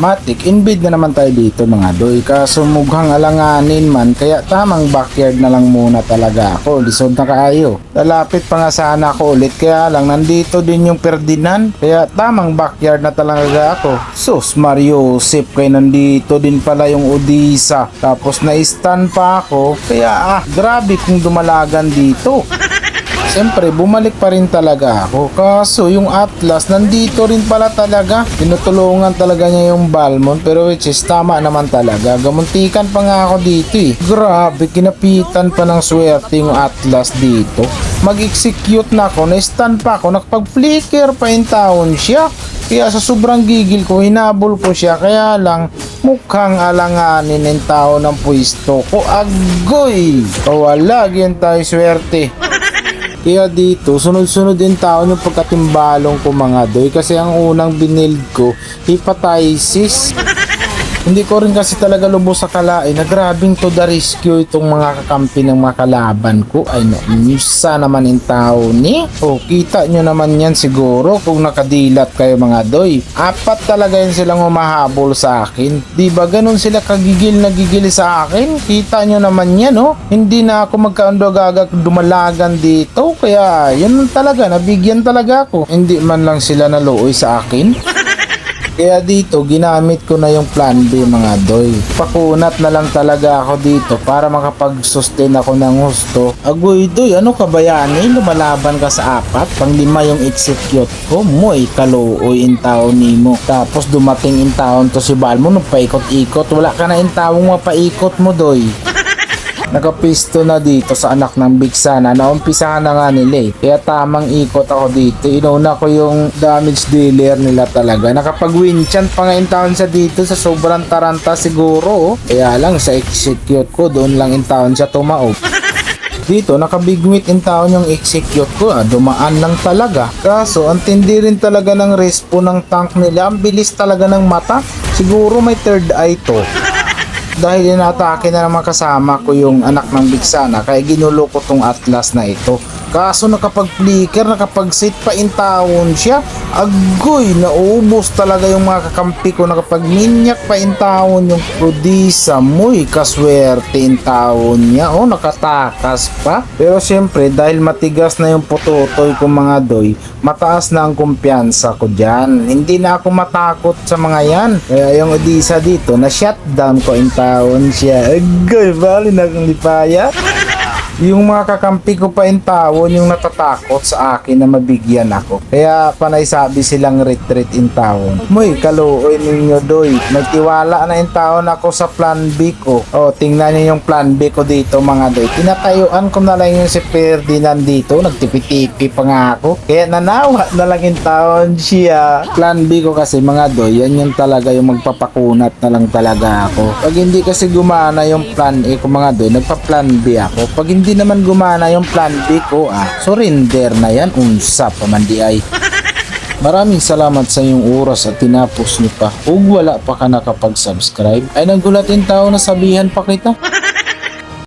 Matik, inbid na naman tayo dito mga doy. Kaso mukhang alanganin man, kaya tamang backyard na lang muna talaga ako. Lisod na kaayo. Lalapit pa nga sana ako ulit, kaya lang nandito din yung Ferdinand. Kaya tamang backyard na talaga ako. Sus, Mario, Sip, kay nandito din pala yung Odisa. Tapos na-stun pa ako, kaya ah, grabe kung dumalagan dito. Siyempre, bumalik pa rin talaga ako. Kaso, yung Atlas, nandito rin pala talaga. Tinutulungan talaga niya yung Balmon. Pero which is, tama naman talaga. Gamuntikan pa nga ako dito eh. Grabe, kinapitan pa ng swerte yung Atlas dito. Mag-execute na ako, na-stun pa ako, nakapag-flicker pa in town siya. Kaya sa sobrang gigil ko, hinabol ko siya. Kaya lang, mukhang alanganin ng tao ng pwesto ko. Agoy! Kawala, yan tayo swerte. Kaya dito, sunod-sunod din taon yung pagkatimbalong ko mga doy kasi ang unang binild ko, hepatitis. Hindi ko rin kasi talaga lubos sa kalain na grabing to the rescue itong mga kakampi ng mga kalaban ko. Ay no, musa naman yung tao ni. O, kita nyo naman yan siguro kung nakadilat kayo mga doy. Apat talaga yun silang humahabol sa akin. Di ba ganun sila kagigil na gigil sa akin? Kita nyo naman yan, no? Hindi na ako magkaando gagag dumalagan dito. Kaya, yun talaga, nabigyan talaga ako. Hindi man lang sila naluoy sa akin. Kaya dito, ginamit ko na yung plan B mga doy. Pakunat na lang talaga ako dito para makapag-sustain ako ng gusto. Agoy doy, ano ka ba yan eh? Lumalaban ka sa apat? Pang lima yung execute ko. Moy, kaluoy in taon ni mo. Tapos dumating in taon to si Balmo nung paikot-ikot. Wala ka na in taong mapaikot mo doy. Nakapisto na dito sa anak ng Big Sana. Naumpisahan na nga nila eh. Kaya tamang ikot ako dito. Inuna ko yung damage dealer nila talaga. Nakapag-win chant pa ngayon taon siya dito sa sobrang taranta siguro. Kaya lang sa execute ko doon lang in town siya tumaob. Dito, naka-big meat in town yung execute ko. Ah, dumaan lang talaga. Kaso, ang tindi rin talaga ng respo ng tank nila. Ang bilis talaga ng mata. Siguro may third eye to dahil inatake na naman kasama ko yung anak ng Bigsana kaya ginulo ko tong Atlas na ito. Kaso nakapag-flicker nakapag-sit pa in town siya agoy naubos talaga yung mga kakampi ko. Nakapag-minyak pa in town yung Rodisa muy kaswerte in town niya. Oh nakatakas pa. Pero syempre dahil matigas na yung pututoy ko mga doy mataas na ang kumpiyansa ko dyan. Hindi na ako matakot sa mga yan. Kaya yung Odisa dito na shutdown ko in town siya. Agoy bali na lipaya yung mga kakampi ko pa in tawon yung natatakot sa akin na mabigyan ako. Kaya panay sabi silang retreat in town. Muy, kaluoy ninyo doy. Nagtiwala na in town ako sa plan B ko. O, tingnan niyo yung plan B ko dito mga doy. Tinatayuan ko na lang yung si Ferdinand dito. Nagtipi-tipi pa nga ako. Kaya nanawa na lang in town siya. Plan B ko kasi mga doy, yan yung talaga yung magpapakunat na lang talaga ako. Pag hindi kasi gumana yung plan A ko mga doy, nagpa-plan B ako. Pag hindi naman gumana yung plan B ko, ah, surrender na yan. Unsa pa. Maraming salamat sa iyong oras at tinapos niyo pa. Kung wala pa ka nakapag-subscribe, ay nagulatin tao na sabihan pa kita.